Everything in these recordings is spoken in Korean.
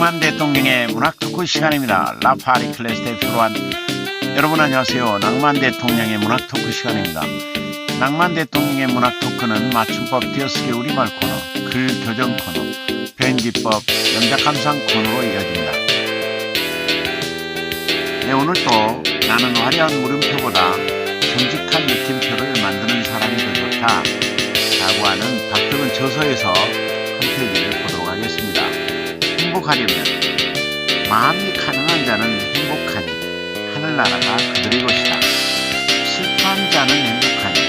낭만 대통령의 문학 토크 시간입니다. 라파리 클래스 대표로 한 여러분 안녕하세요. 낭만 대통령의 문학 토크 시간입니다. 낭만 대통령의 문학 토크는 맞춤법 띄어쓰기 우리말 코너, 글 교정 코너, 표현기법, 영작 감상 코너로 이어집니다. 네, 오늘도 나는 화려한 물음표보다 정직한 느낌표를 만드는 사람이 더 좋다. 라고 하는 박정은 저서에서 행복하려면 마음이 가능한 자는 행복하니 하늘나라가 그들의 것이다. 슬퍼한 자는 행복하니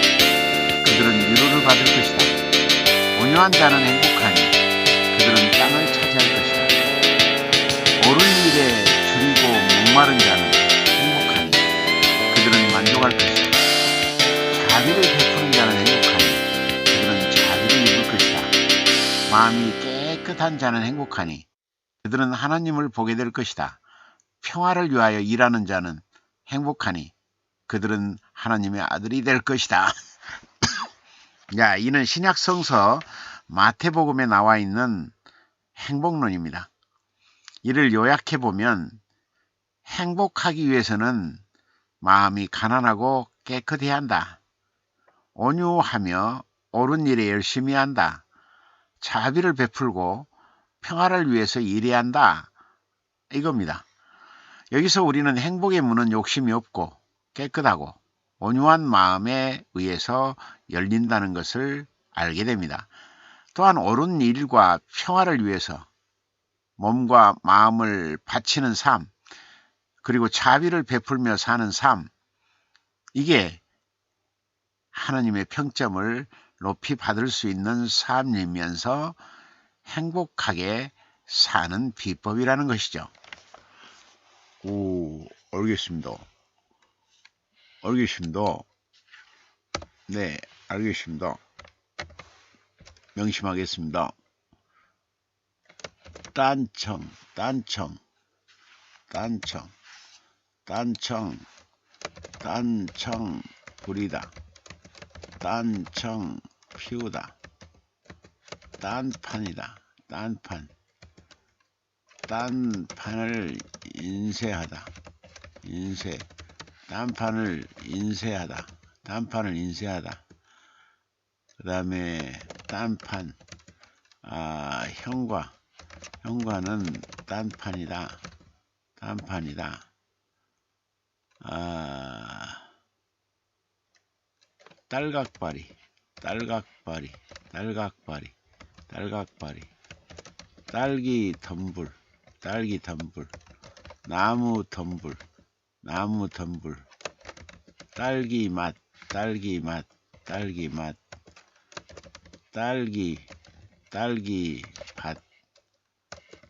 그들은 위로를 받을 것이다. 온유한 자는 행복하니 그들은 땅을 차지할 것이다. 옳은 일에 줄이고 목마른 자는 행복하니 그들은 만족할 것이다. 자비를 베푸는 자는 행복하니 그들은 자비를 입을 것이다. 마음이 깨끗한 자는 행복하니 그들은 하나님을 보게 될 것이다. 평화를 위하여 일하는 자는 행복하니 그들은 하나님의 아들이 될 것이다. 야, 이는 신약 성서 마태복음에 나와 있는 행복론입니다. 이를 요약해 보면 행복하기 위해서는 마음이 가난하고 깨끗해야 한다. 온유하며 옳은 일에 열심히 한다. 자비를 베풀고 평화를 위해서 일해야 한다. 이겁니다. 여기서 우리는 행복의 문은 욕심이 없고 깨끗하고 온유한 마음에 의해서 열린다는 것을 알게 됩니다. 또한 옳은 일과 평화를 위해서 몸과 마음을 바치는 삶, 그리고 자비를 베풀며 사는 삶, 이게 하나님의 평점을 높이 받을 수 있는 삶이면서 행복하게 사는 비법이라는 것이죠. 오, 알겠습니다. 알겠습니다. 네, 알겠습니다. 명심하겠습니다. 딴청, 딴청, 딴청, 딴청, 딴청 부리다. 딴청 피우다. 딴판이다. 딴판. 딴판을 인쇄하다. 인쇄. 딴판을 인쇄하다. 딴판을 인쇄하다. 그 다음에 딴판. 아, 형과. 형과는 딴판이다. 딴판이다. 아, 딸각바리, 딸각바리, 딸각바리, 딸각바리, 딸기 덤불, 딸기 덤불, 나무 덤불, 나무 덤불, 딸기 맛, 딸기 맛, 딸기 맛, 딸기, 딸기 밭,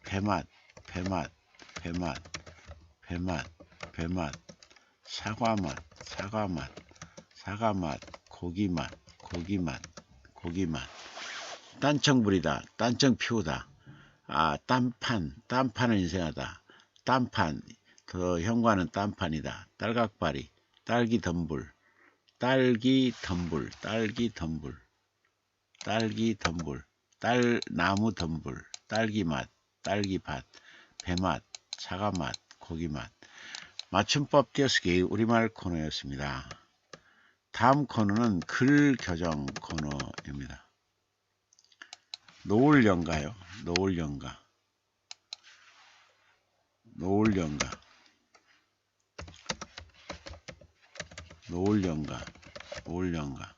배맛, 배맛, 배맛, 배맛, 배맛, 사과맛, 사과맛, 사과맛, 고기맛, 고기맛, 고기맛. 딴청 부리다, 딴청 피우다. 아, 딴판, 딴판을 인생하다. 딴판, 더 현관은 딴판이다. 딸각바리, 딸기 덤불, 딸기 덤불, 딸기 덤불, 딸기 덤불, 딸 나무 덤불, 딸기맛, 딸기밭, 배맛, 사과맛, 고기맛. 맞춤법 띄어쓰기 우리말 코너였습니다. 다음 코너는 글 교정 코너입니다. 노을연가요. 노을연가. 노을연가. 노을연가. 노을연가.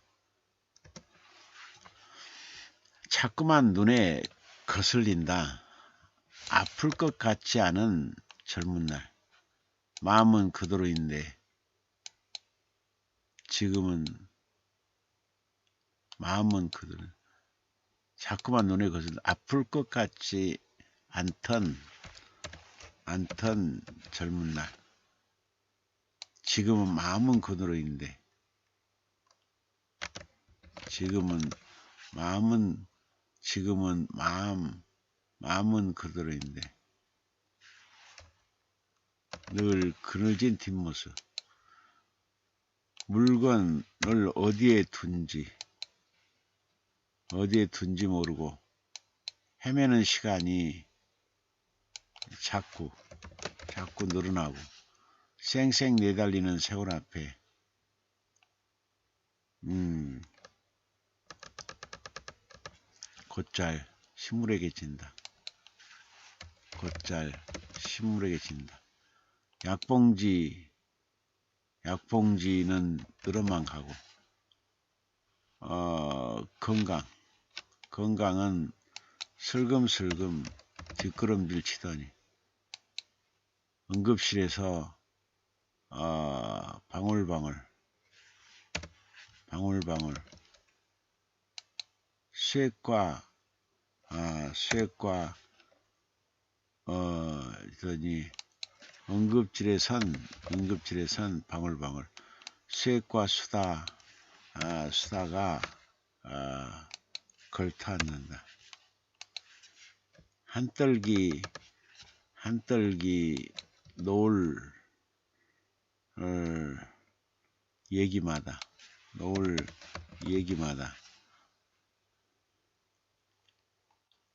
자꾸만 눈에 거슬린다. 아플 것 같지 않은 젊은 날. 마음은 그대로인데 지금은 마음은 그대로 자꾸만 눈에 거슬 아플 것 같지 않던 않던 젊은 날. 지금은 마음은 그대로인데 지금은 마음은 지금은 마음 마음은 그대로인데 늘 그늘진 뒷모습. 물건을 어디에 둔지 어디에 둔지 모르고 헤매는 시간이 자꾸 자꾸 늘어나고 쌩쌩 내달리는 세월 앞에 음 곧잘 식물에게 진다. 곧잘 식물에게 진다. 약봉지 약봉지는 늘어만 가고 어, 건강 건강은 슬금슬금 뒷걸음질 치더니 응급실에서 어, 방울방울 방울방울 수액과 아, 수액과 어, 더니 응급실에 선 응급실에 선 방울방울 수액과 수다 아, 수다가 아, 걸터앉는다. 한떨기 한떨기 노을 어, 얘기마다 노을 얘기마다.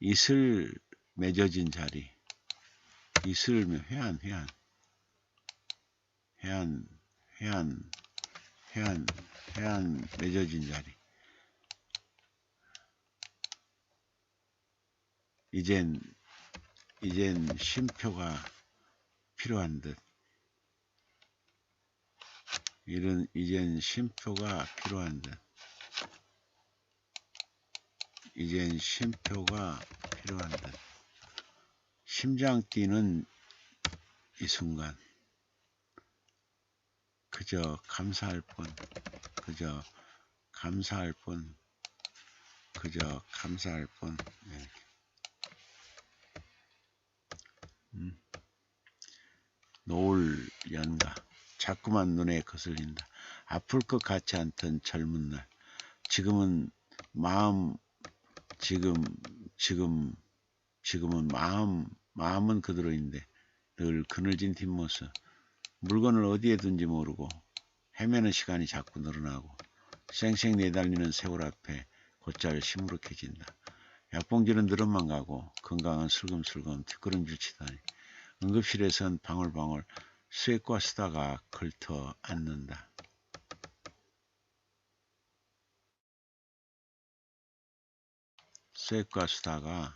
이슬 맺어진 자리 이슬 회한 회한 회한 회한 회한 회한 맺어진 자리 이젠 이젠 쉼표가 필요한 듯. 이런 이젠 쉼표가 필요한 듯. 이젠 쉼표가 필요한 듯. 심장 뛰는 이 순간 그저 감사할 뿐 그저 감사할 뿐 그저 감사할 뿐 네. 음. 노을 연가 자꾸만 눈에 거슬린다. 아플 것 같지 않던 젊은 날 지금은 마음 지금 지금 지금은 마음 마음은 그대로인데 늘 그늘진 뒷모습 물건을 어디에 둔지 모르고 헤매는 시간이 자꾸 늘어나고 쌩쌩 내달리는 세월 앞에 곧잘 시무룩해진다. 약봉지는 늘어만 가고 건강은 슬금슬금 뒷걸음질 치다니 응급실에선 방울방울 수액과 쓰다가 걸터 앉는다. 수액과 수다가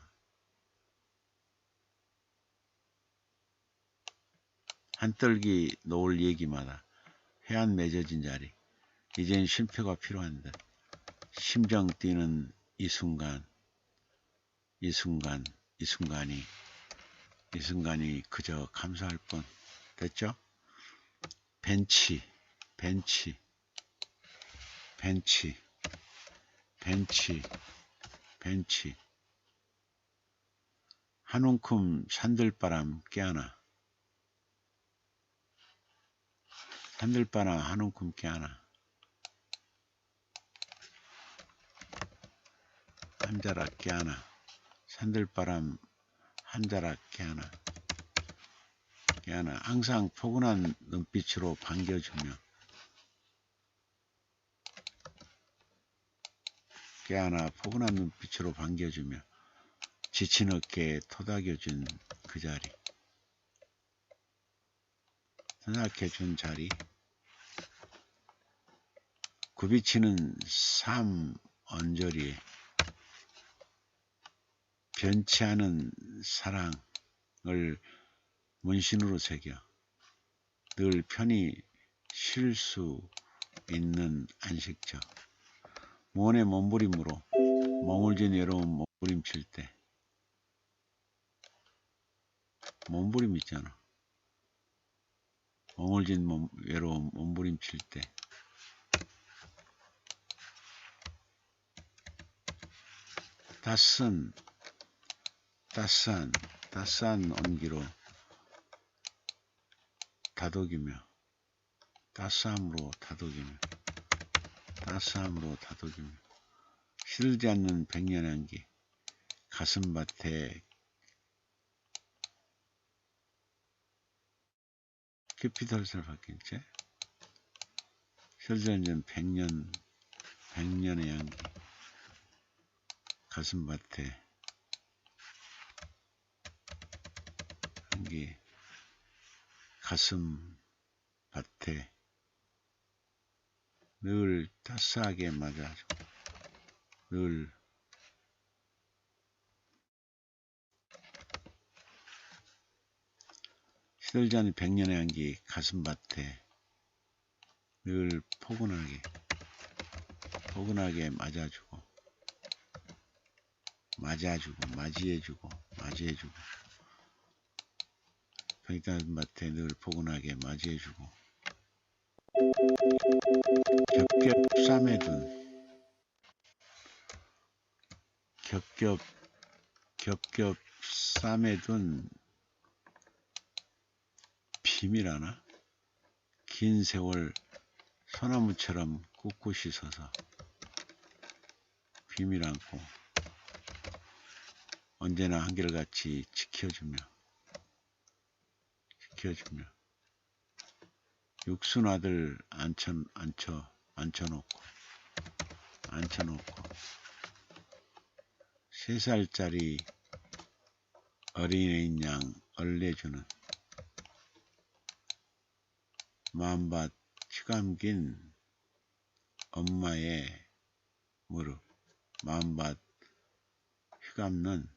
한떨기 노을 얘기마다 해안 맺어진 자리 이젠 쉼표가 필요한 듯 심정 뛰는 이 순간 이 순간 이 순간이 이 순간이 그저 감사할 뿐. 됐죠? 벤치 벤치 벤치 벤치 벤치. 한 움큼 산들바람 깨하나. 산들바람 한 움큼 깨하나. 한 자락 깨하나. 산들바람 한 자락 깨하나. 깨하나. 항상 포근한 눈빛으로 반겨주며. 깨 하나 포근한 눈빛으로 반겨주며 지친 어깨에 토닥여준 그 자리. 생각해준 자리. 굽이치는 삶 언저리에 변치 않은 사랑을 문신으로 새겨 늘 편히 쉴 수 있는 안식처. 무언의 몸부림으로 멍울진 외로움 몸부림 칠 때 몸부림 있잖아. 멍울진 몸, 외로움 몸부림 칠 때 따스한 따스한 따스한 온기로 다독이며 따스함으로 다독이며 따스함으로 다독이며 시들지 않는 백년 향기 가슴밭에 깊이 덜살 박힌 채 시들지 않는 백년 백년의 향기 가슴밭에 여기 가슴 밭에 늘 따스하게 맞아줘. 늘 시들지 않은 백년의 향기 가슴밭에 늘 포근하게 포근하게 맞아주고 맞아주고 맞이해주고 맞이해주고 백년밭에 늘 포근하게 맞이해주고. 겹겹 싸매둔 겹겹 겹겹 싸매둔 비밀 하나? 긴 세월 소나무처럼 꿋꿋이 서서 비밀 안고 언제나 한결같이 지켜주며 지켜주며 육순 아들 앉혀 앉혀 앉혀놓고 앉혀놓고 세 살짜리 어린애인 양 얼레주는 마음밭 휘감긴 엄마의 무릎 마음밭 휘감는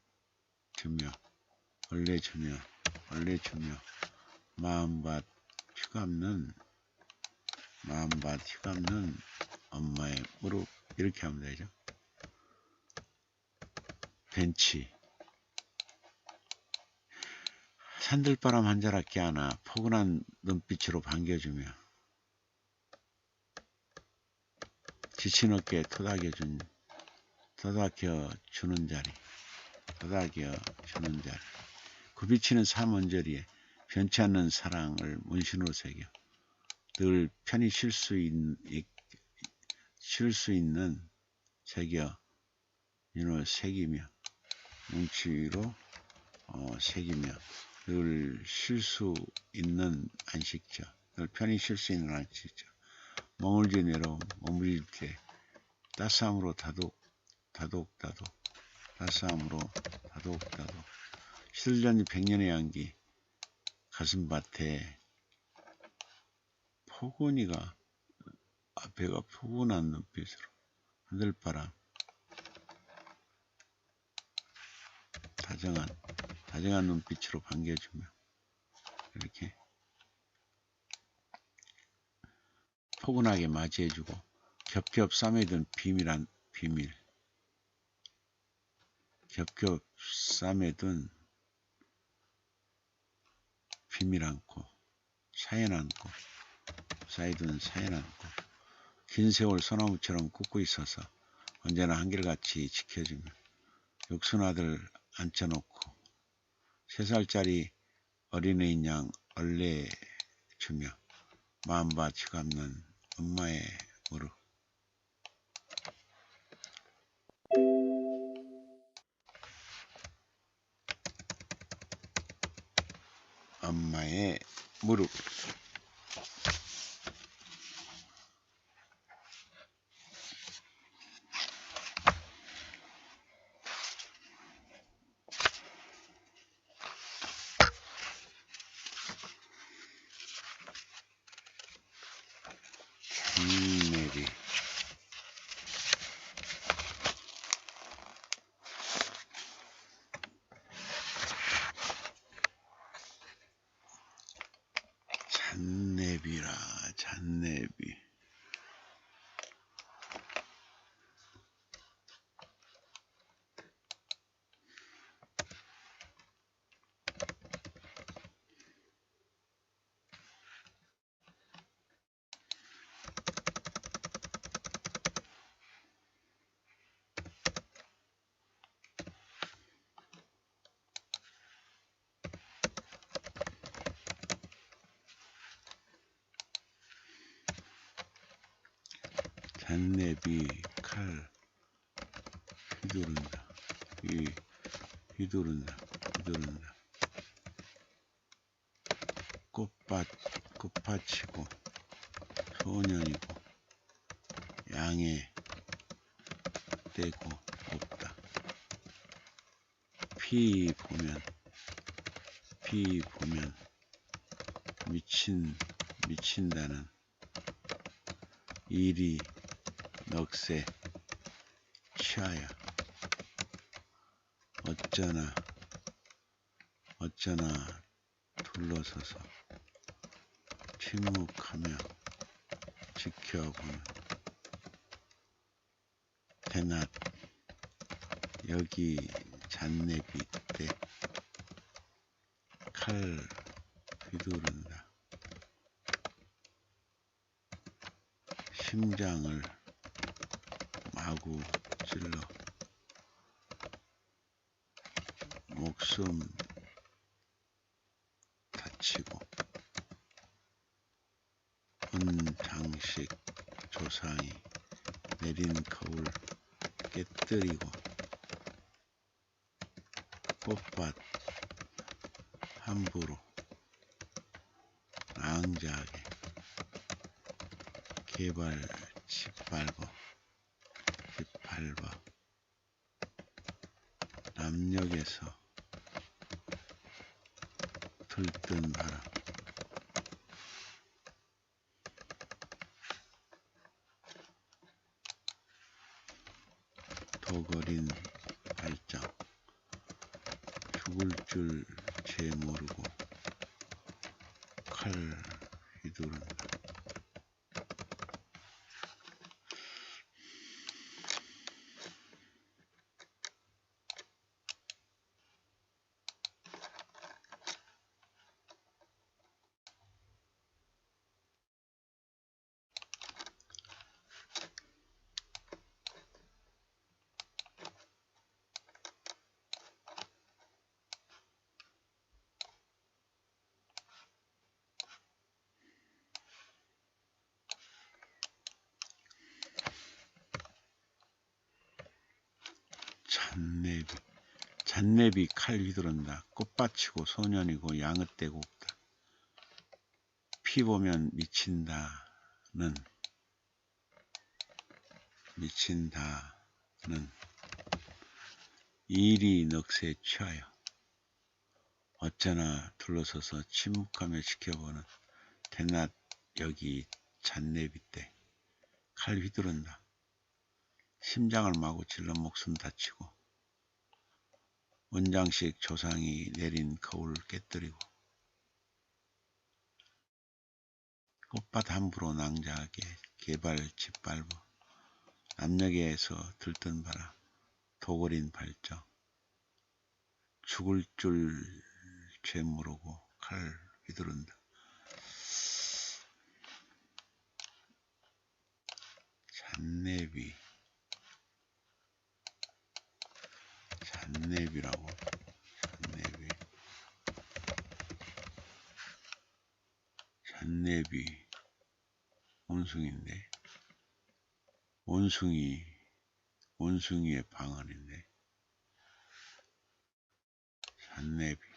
주며 얼레주며 얼레주며 마음밭 휘감는 마음밭 휘감는 엄마의 무릎 이렇게 하면 되죠? 벤치. 산들바람 한 자락기 하나 포근한 눈빛으로 반겨주며 지친 어깨 토닥여준 토닥여 주는 자리 토닥여 주는 자리. 굽이치는 삼원저리에 않는 사랑을 문신으로 새겨. 늘 편히 쉴 수 있는 새겨. 인을 새기며 뭉치로 어, 새기며 늘 쉴 수 있는 안식처, 늘 편히 쉴 수 있는 안식처, 멍울지 내려온 머무릴 때 따스함으로 다독, 다독, 다독, 따스함으로 다독, 다독, 시들전이 백년의 향기, 가슴밭에 포근이가 앞에가 포근한 눈빛으로 하늘바람 다정한 다정한 눈빛으로 반겨주며 이렇게 포근하게 맞이해주고 겹겹 싸매든 비밀한 비밀. 겹겹 싸매든 비밀 않고 사연 않고 쌓이든 사연 않고 긴 세월 소나무처럼 굽고 있어서 언제나 한결같이 지켜주며 육순 아들 앉혀놓고 세 살짜리 어린애인 양 얼레 주며 마음밭이 감는 엄마의 무릎 엄마의 무릎 잔내비 잔내비라 잔내비 잔내비 칼 휘두른다. 휘, 휘두른다 휘두른다. 꽃밭 꽃밭이고 소년이고 양의 떼고 없다. 피 보면 깊이 보면 미친 미친다는 일이 넋에 취하여 어쩌나. 어쩌나 둘러서서 침묵하며 지켜보는. 대낮. 여기 잔내비 때 칼 휘두른다. 심장을 마구 찔러. 목숨 다치고 헌장식 조상이 내린 거울 깨뜨리고 꽃밭 함부로 낭자하게 개발 짓밟아 짓 밟아 남녘에서 들뜬 바람. 도거린 발장. 죽을 줄 제 모르고 칼 휘두른다. 잔내비 잔내비 칼 휘두른다. 꽃밭이고 소년이고 양ը대고 없다. 피 보면 미친다는 미친다는 일이 넋에 취하여 어쩌나 둘러서서 침묵하며 지켜보는 대낮 여기 잔내비 때 칼 휘두른다. 심장을 마구 찔러 목숨 다치고 원장식 조상이 내린 거울 깨뜨리고 꽃밭 함부로 낭자하게 개발 짓밟아 남녘에서 들뜬 바라 도그린 발정 죽을 줄 죄 모르고 칼 휘두른다. 잔내비 잔내비라고. 잔내비. 잔내비. 원숭인데. 원숭이. 원숭이의 방언인데. 잔내비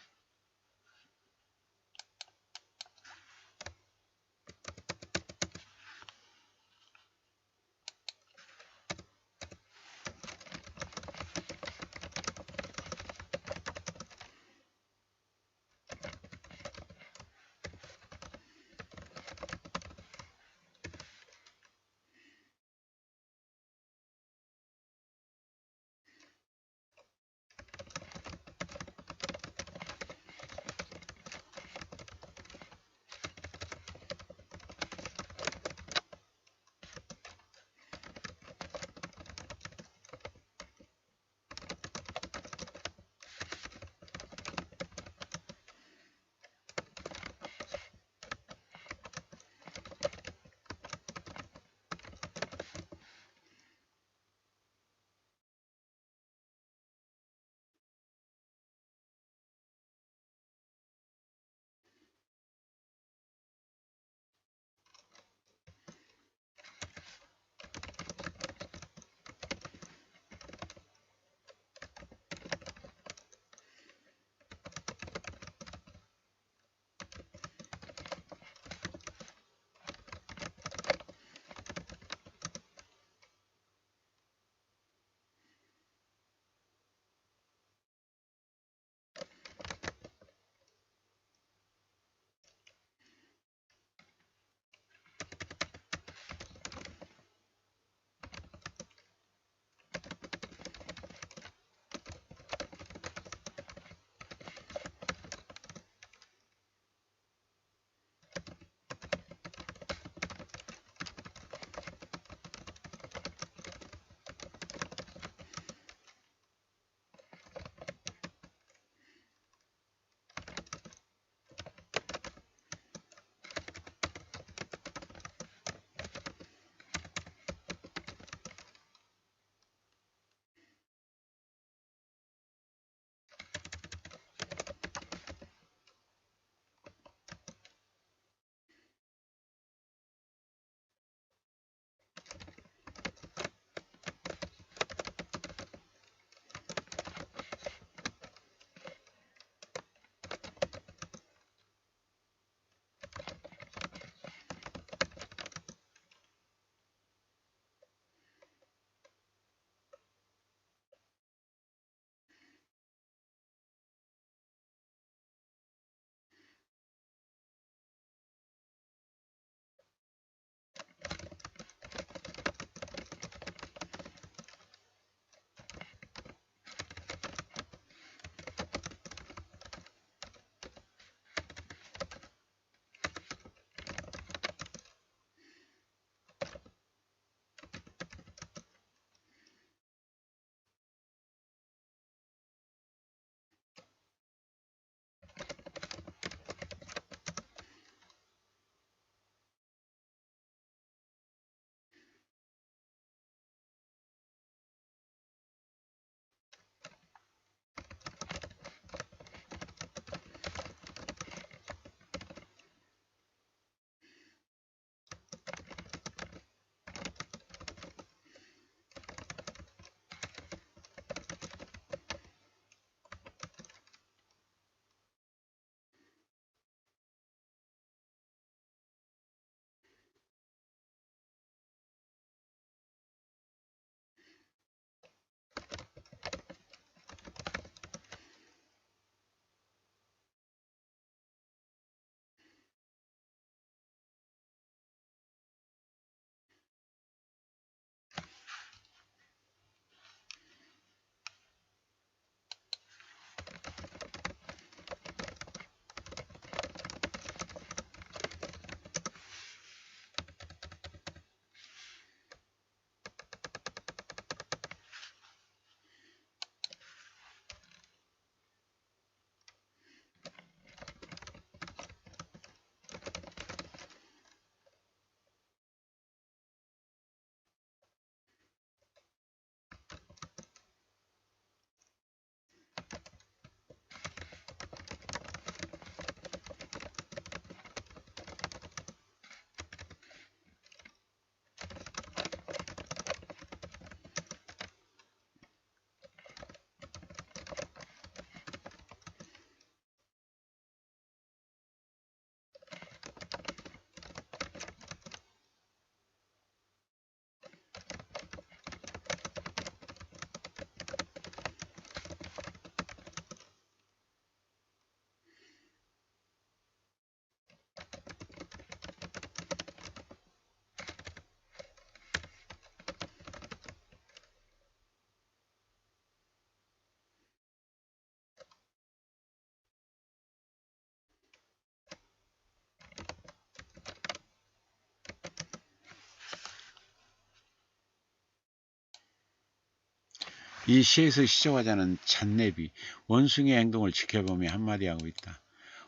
이 시에서 시작하자는 잔내비 원숭이의 행동을 지켜보며 한마디 하고 있다.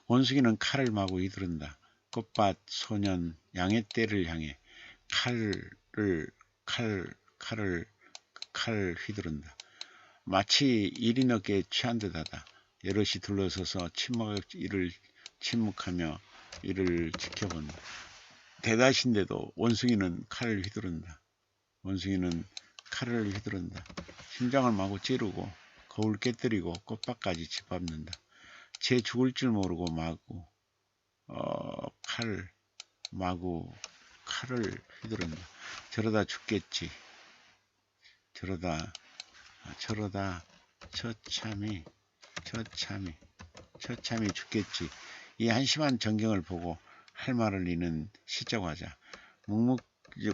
원숭이는 칼을 마구 휘두른다. 꽃밭 소년 양의 떼를 향해 칼을 칼 칼을 칼 휘두른다. 마치 일이 넘게 취한 듯하다. 여럿이 둘러서서 침묵 이를 침묵하며 이를 지켜본다. 대다신데도 원숭이는 칼을 휘두른다. 원숭이는 칼을 휘두른다. 심장을 마구 찌르고 거울 깨뜨리고 꽃밭까지 짓밟는다. 쟤 죽을 줄 모르고 마구 어, 칼 마구 칼을 휘두른다. 저러다 죽겠지. 저러다 아, 저러다 처참히 처참히 처참히 죽겠지. 이 한심한 전경을 보고 할 말을 잃는 시적 화자 묵묵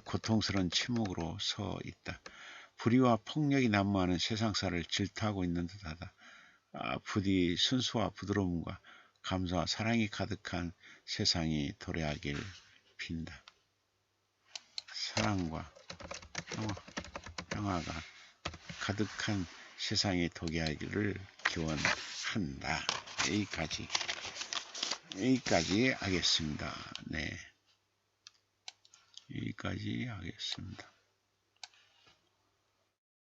고통스러운 침묵으로 서 있다. 불의와 폭력이 난무하는 세상사를 질투하고 있는 듯하다. 아, 부디 순수와 부드러움과 감사와 사랑이 가득한 세상이 도래하길 빈다. 사랑과 평화, 평화가 가득한 세상이 도래하기를 기원한다. 여기까지 여기까지 하겠습니다. 네. 여기까지 하겠습니다.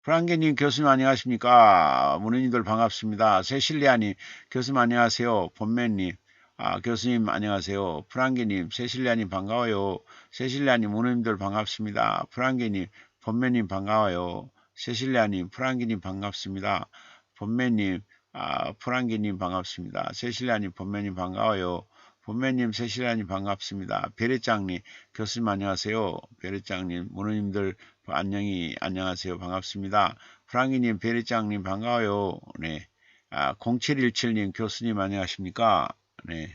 프랑게님 교수님 안녕하십니까? 문의님들 반갑습니다. 세실리아님 교수님 안녕하세요. 본매님 아, 교수님 안녕하세요. 프랑게님 세실리아님 반가워요. 세실리아님 문의님들 반갑습니다. 프랑게님 본매님 반가워요. 세실리아님 프랑게님 반갑습니다. 본매님 아, 프랑게님 반갑습니다. 세실리아님 본매님 반가워요. 본매님 세실리아님 반갑습니다. 베레짱님 교수님 안녕하세요. 베레짱님 문의님들 안녕히 안녕하세요. 반갑습니다. 프랑기님, 베리짱님 반가워요. 네. 아, 0717님 교수님 안녕하십니까? 네.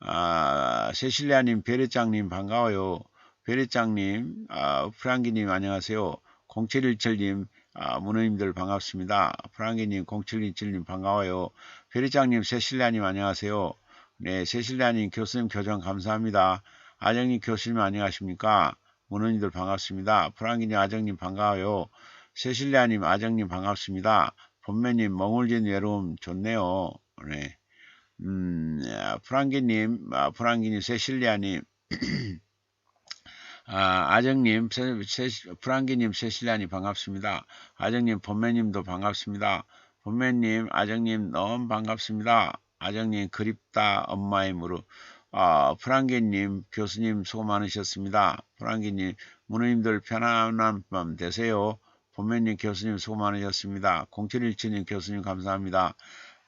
아, 세실리아님, 베리짱님 반가워요. 베리짱님, 아, 프랑기님 안녕하세요. 0717님, 아, 문호님들 반갑습니다. 프랑기님, 0717님 반가워요. 베리짱님, 세실리아님 안녕하세요. 네, 세실리아님 교수님 교정 감사합니다. 아정님 교수님 안녕하십니까? 문원이들 반갑습니다. 프랑기님 아정님 반가워요. 세실리아님 아정님 반갑습니다. 본매님 멍울진 외로움 좋네요. 네. 음, 프랑기님, 아, 프랑기님, 세실리아님, 아, 아정님, 세, 세, 프랑기님, 세실리아님 반갑습니다. 아정님, 본매님도 반갑습니다. 본매님, 아정님 너무 반갑습니다. 아정님 그립다 엄마의 무릎. 아, 프랑기님 교수님 수고 많으셨습니다. 프랑기님 문우님들 편안한 밤 되세요. 본면님 교수님 수고 많으셨습니다. 0717님 교수님 감사합니다.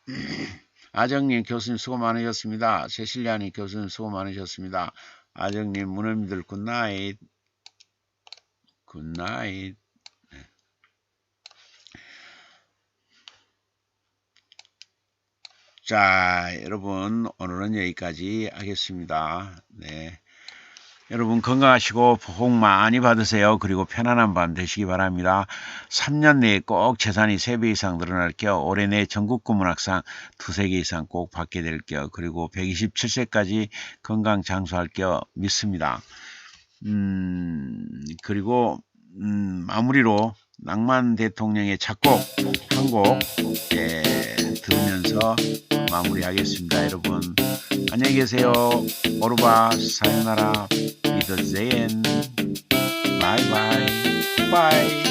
아정님 교수님 수고 많으셨습니다. 세실리아님 교수님 수고 많으셨습니다. 아정님 문우님들 굿나잇 굿나잇 자, 여러분, 오늘은 여기까지 하겠습니다. 네. 여러분 건강하시고 복 많이 받으세요. 그리고 편안한 밤 되시기 바랍니다. 3년 내에 꼭 재산이 3배 이상 늘어날 겨 올해 내 전국 구 문학상 두세 개 이상 꼭 받게 될 겨 그리고 127세까지 건강 장수할 겨 믿습니다. 음, 그리고 음, 마무리로 낭만 대통령의 작곡 한곡 예, 들으면서 마무리하겠습니다. 여러분 안녕히 계세요. 오르바 사요나라 비더제엔 바이바이 바이